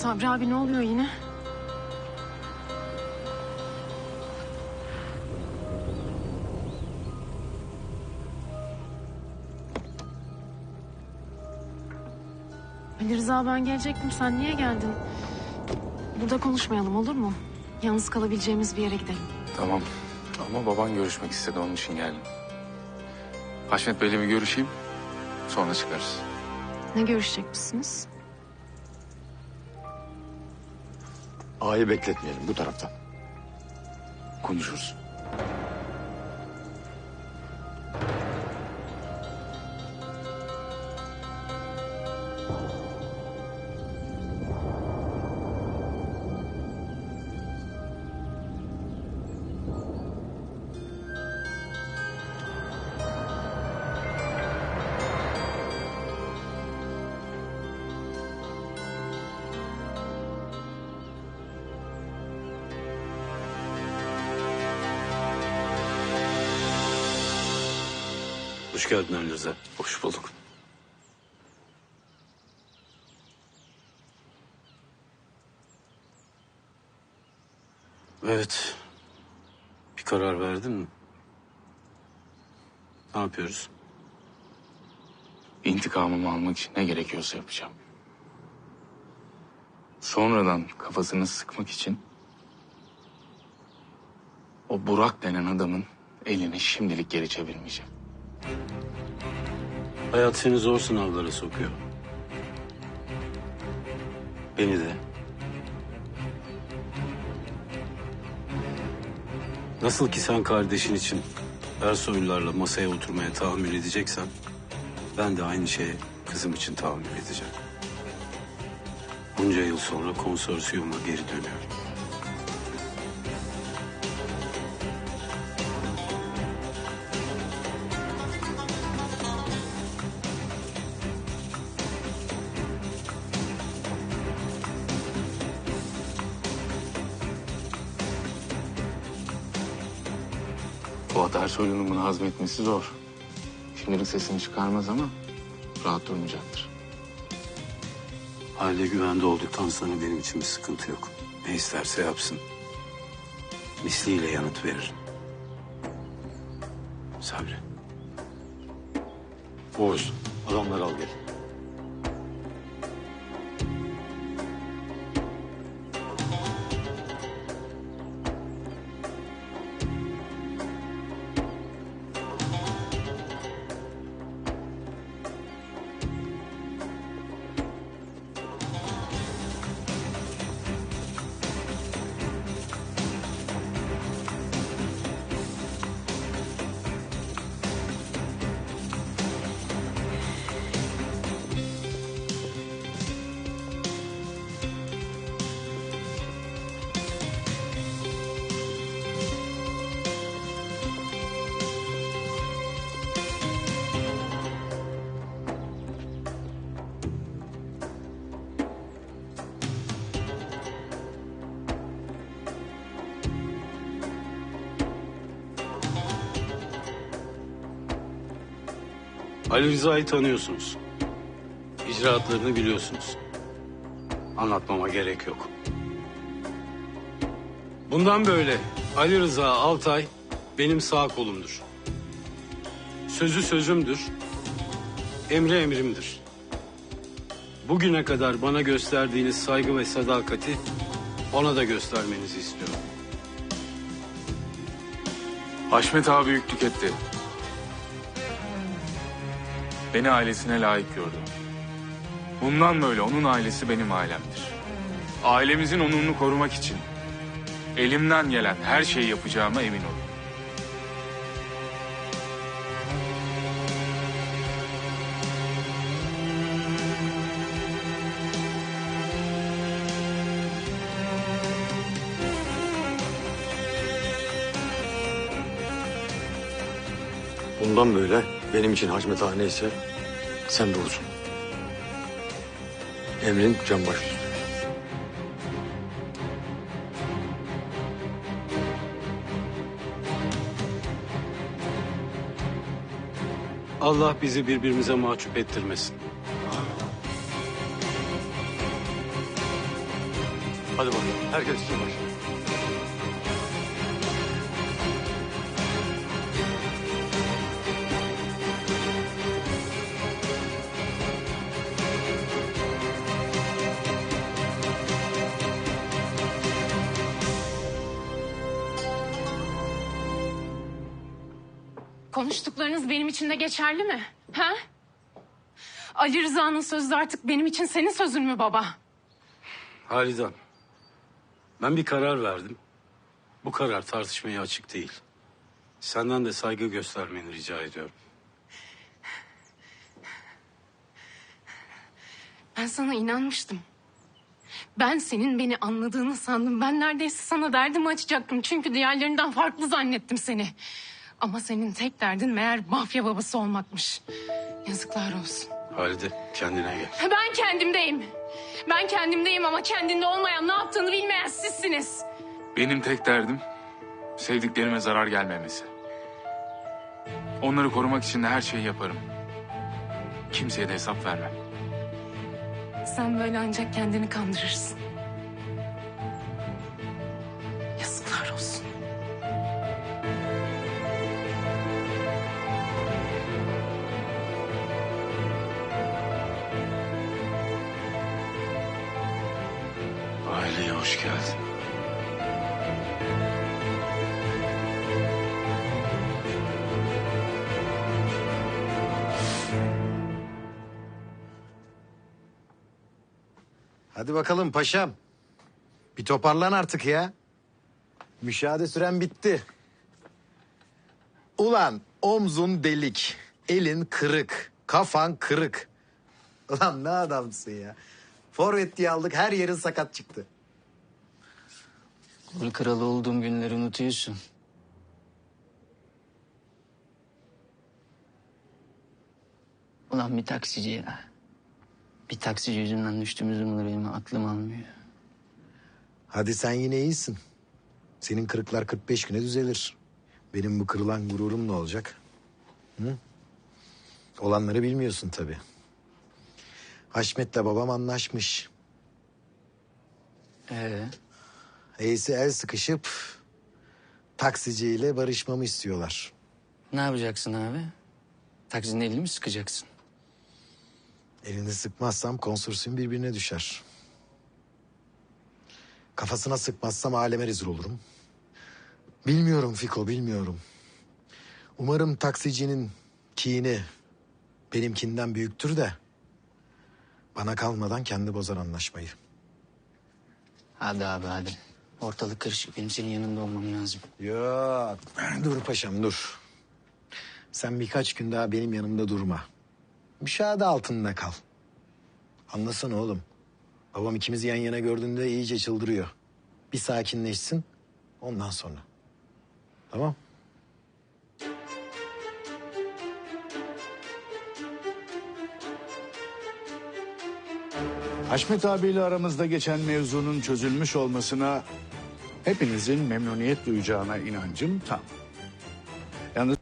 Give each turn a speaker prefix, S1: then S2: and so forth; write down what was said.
S1: Sabri abi ne oluyor yine? Ali Rıza ben gelecektim. Sen niye geldin? Burada konuşmayalım olur mu? Yalnız kalabileceğimiz bir yere gidelim.
S2: Tamam. Ama baban görüşmek istedi onun için geldim. Haşmet Bey'le bir görüşeyim. Sonra çıkarız.
S1: Ne görüşecek misiniz?
S3: Ağayı bekletmeyelim bu taraftan.
S2: Konuşuruz.
S4: Hoş geldin Ali Rıza.
S2: Hoş bulduk.
S4: Evet. Bir karar verdin mi? Ne yapıyoruz?
S2: İntikamımı almak için ne gerekiyorsa yapacağım. Sonradan kafasını sıkmak için... ...o Burak denen adamın elini şimdilik geri çevirmeyeceğim.
S4: Hayat seni zor sınavlara sokuyor. Beni de. Nasıl ki sen kardeşin için Ersoylularla masaya oturmaya tahammül edeceksen... ...ben de aynı şeye kızım için tahammül edeceğim. Bunca yıl sonra konsorsiyuma geri dönüyorum.
S2: Fuat Ersoylu'nun bunu hazmetmesi zor. Şimdilik sesini çıkarmaz ama rahat durmayacaktır.
S4: Aile güvende olduktan sonra benim için bir sıkıntı yok. Ne isterse yapsın. Misliyle yanıt verir. Sabri.
S3: Oğuz adamları al gel.
S4: Ali Rıza'yı tanıyorsunuz. İcraatlarını biliyorsunuz. Anlatmama gerek yok. Bundan böyle Ali Rıza Altay benim sağ kolumdur. Sözü sözümdür. Emri emrimdir. Bugüne kadar bana gösterdiğiniz saygı ve sadakati ona da göstermenizi istiyorum.
S2: Haşmet abi büyüklük etti. Beni ailesine layık gördü. Bundan böyle onun ailesi benim ailemdir. Ailemizin onurunu korumak için elimden gelen her şeyi yapacağıma emin olun.
S3: Bundan böyle benim için Haşmet Ağa neyse sen de olsun. Emrin can baş.
S4: Allah bizi birbirimize mahcup ettirmesin.
S3: Hadi bakalım. Herkes için baş.
S1: Konuştuklarınız benim için de geçerli mi? Ha? Ali Rıza'nın sözü artık benim için senin sözün mü baba?
S4: Halide ben bir karar verdim. Bu karar tartışmaya açık değil. Senden de saygı göstermeni rica ediyorum.
S1: Ben sana inanmıştım. Ben senin beni anladığını sandım. Ben neredeyse sana derdimi açacaktım. Çünkü diğerlerinden farklı zannettim seni. Ama senin tek derdin meğer mafya babası olmakmış. Yazıklar olsun.
S4: Halide kendine gel.
S1: Ben kendimdeyim. Ben kendimdeyim ama kendinde olmayan ne yaptığını bilmeyen sizsiniz.
S2: Benim tek derdim sevdiklerime zarar gelmemesi. Onları korumak için de her şeyi yaparım. Kimseye de hesap vermem.
S1: Sen böyle ancak kendini kandırırsın.
S4: Geldin.
S5: Hadi bakalım paşam. Bir toparlan artık ya. Müşahede süren bitti. Ulan omzun delik, elin kırık, kafan kırık. Ulan ne adamsın ya. Forvet diye aldık her yerin sakat çıktı.
S6: Gol kralı olduğum günleri unutuyorsun. Ulan bir taksici ya. Bir taksici yüzünden düştüğümüz durumda benim aklım almıyor.
S5: Hadi sen yine iyisin. Senin kırıklar 45 güne düzelir. Benim bu kırılan gururum ne olacak? Hı? Olanları bilmiyorsun tabii. Haşmet'le babam anlaşmış.
S6: Ee,
S5: Eysi el sıkışıp taksiciyle barışmamı istiyorlar.
S6: ne yapacaksın abi? Taksinin elini mi sıkacaksın?
S5: Elini sıkmazsam konsorsiyum birbirine düşer. Kafasına sıkmazsam aleme rezil olurum. Bilmiyorum Fiko, bilmiyorum. Umarım taksicinin kini benimkinden büyüktür de... ...bana kalmadan kendi bozar anlaşmayı.
S6: Hadi abi hadi. Ortalık karışık. Benim senin yanında olmam lazım.
S5: Yok. Dur paşam dur. Sen birkaç gün daha benim yanımda durma. Müşahede altında kal. Anlasana oğlum. Babam ikimizi yan yana gördüğünde iyice çıldırıyor. Bir sakinleşsin ondan sonra. Tamam.
S7: Haşmet abiyle aramızda geçen mevzunun çözülmüş olmasına hepinizin memnuniyet duyacağına inancım tam. Yalnız